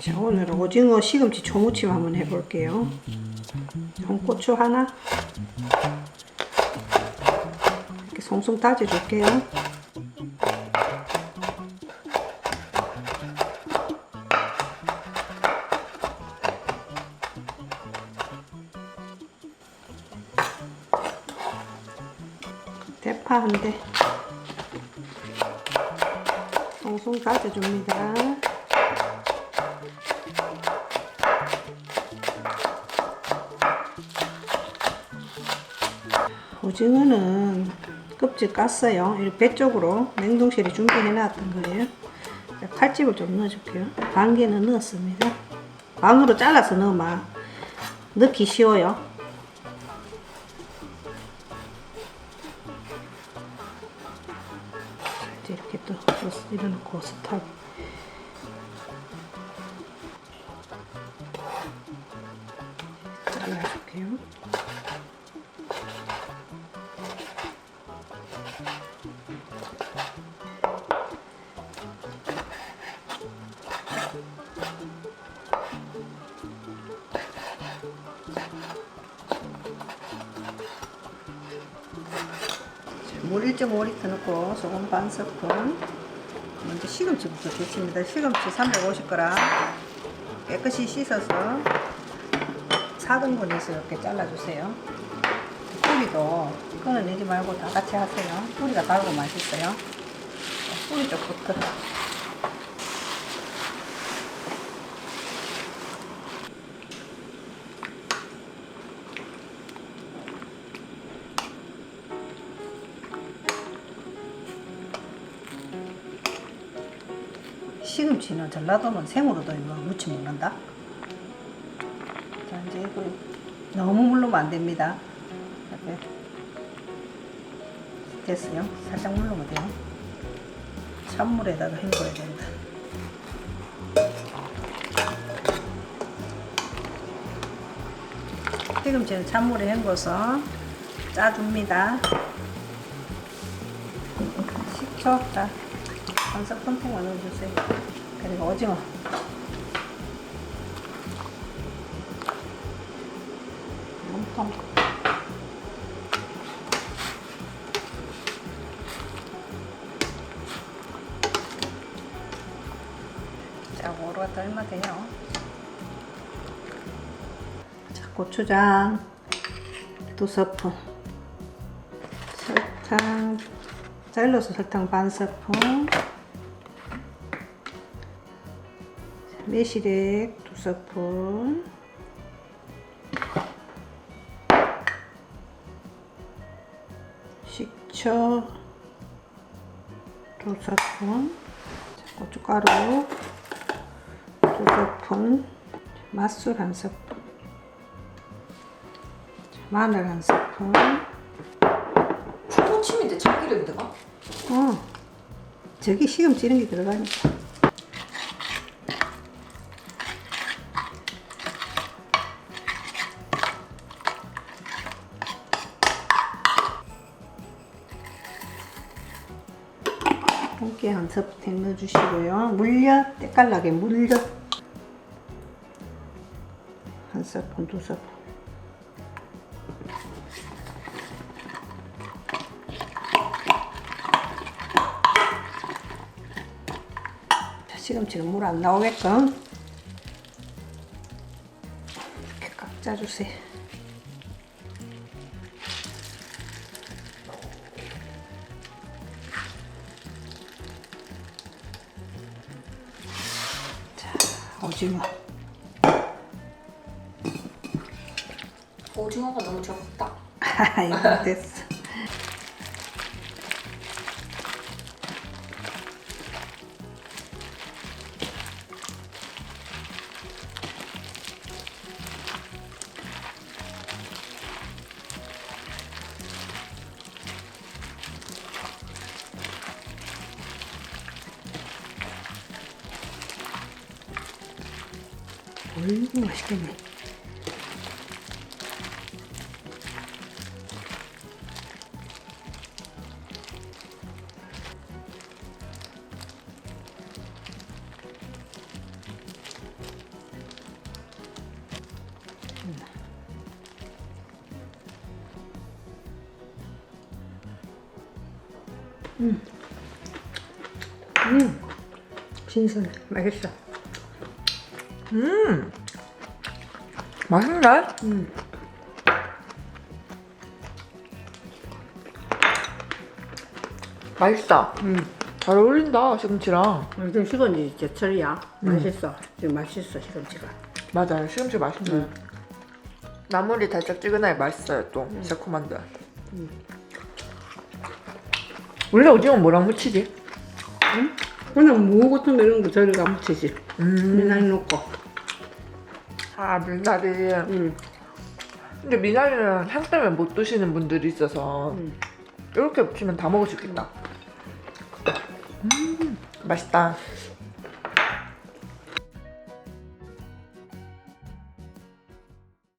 자, 오늘 오징어 시금치 초무침 한번 해볼게요. 홍고추 하나. 이렇게 송송 다져줄게요. 대파 한 대. 송송 다져줍니다. 오징어는 껍질 깠어요. 이렇게 배 쪽으로 냉동실에 준비해 놨던 거예요. 칼집을 좀 넣어줄게요. 반 개는 넣었습니다. 반으로 잘라서 넣으면 넣기 쉬워요. 이렇게 또 일어놓고 스탑. 잘라줄게요. 물 1.5리터 넣고 소금 반 스푼. 먼저 시금치부터 데칩니다. 시금치 350g 깨끗이 씻어서 4등분해서 이렇게 잘라주세요. 뿌리도 끊어내지 말고 다 같이 하세요. 뿌리가 달고 맛있어요. 뿌리 쪽부터 시금치는 전라도는 생으로도 이거 무치 먹는다. 자, 이제 이거 너무 물르면 안 됩니다. 이렇게 됐어요. 살짝 물르면 돼요. 찬물에다가 헹궈야 된다. 시금치는 찬물에 헹궈서 짜줍니다. 식초, 자, 한 스푼통만 넣어주세요. 그리고 오징어. 몸통. 자, 다 얼마 돼요? 자, 고추장 두 스푼. 설탕, 잘라서 설탕 반 스푼. 매실액 두 스푼. 식초 두 스푼. 자, 고춧가루 두 스푼. 맛술 한 스푼. 자, 마늘 한 스푼. 초무침인데 참기름이 들어가? 어 저기 시금치 이런 게 들어가니까 함께 한 스푼 넣어주시고요. 물엿 때깔나게 물엿 한 스푼 두 스푼 자, 시금치는 물 안 나오게끔 이렇게 깍 짜주세요. 오징어. 오징어가 너무 적다. 이거 됐어. 얼마 맛있겠네. 음. 음, 음, 신선해. 맛있어. 음. 맛있네. 음. 맛있다. 음. 잘 어울린다 시금치랑. 요즘 시금치 제철이야. 음. 맛있어. 지금 맛있어 시금치가. 맞아요. 시금치 맛있네. 나물이 달짝지근하게 맛있어요 또 새콤한데. 원래 오징어 뭐랑 무치지? 그냥 무 같은 거 이런 거 저리가 묻히지. 음. 미나리 넣고. 아 미나리. 음. 근데 미나리는 향 때문에 못 드시는 분들이 있어서 음. 이렇게 붙이면 다 먹을 수 있겠다. 음 맛있다.